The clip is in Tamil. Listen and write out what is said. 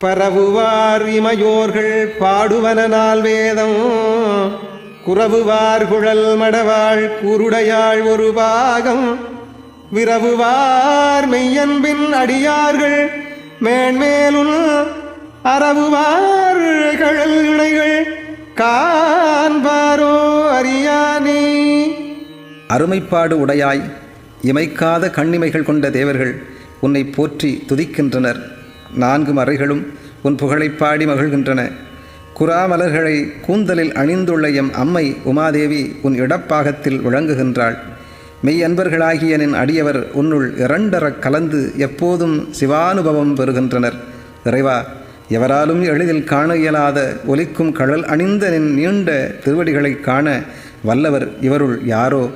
பரவுவார் இமையோர்கள் பாடுவன நாள் வேதம் குறவுவார் குழல் மடவாள் குருடையாள் ஒரு பாகம். விரவுவார் மெய்யன்பின் அடியார்கள் மேன்மேலுள் அறவுவார் கழல் இணைகள். காண்பாரோ அறியானே. அருமைப்பாடு உடையாய் இமைக்காத கண்ணிமைகள் கொண்ட தேவர்கள் உன்னை போற்றி துதிக்கின்றனர். நான்கு மறைகளும் உன் புகழைப் பாடி மகிழ்கின்றன. குறாமலர்களை கூந்தலில் அணிந்துள்ள எம் அம்மை உமாதேவி உன் இடப்பாகத்தில் விளங்குகின்றாள். மெய் அன்பர்களாகிய நின் அடியவர் உன்னுள் இரண்டறக் கலந்து எப்போதும் சிவானுபவம் பெறுகின்றனர். இறைவா எவராலும் எளிதில் காண இயலாத ஒலிக்கும் கழல் அணிந்த நின் நீண்ட திருவடிகளைக் காண வல்லவர் இவருள் யாரோ?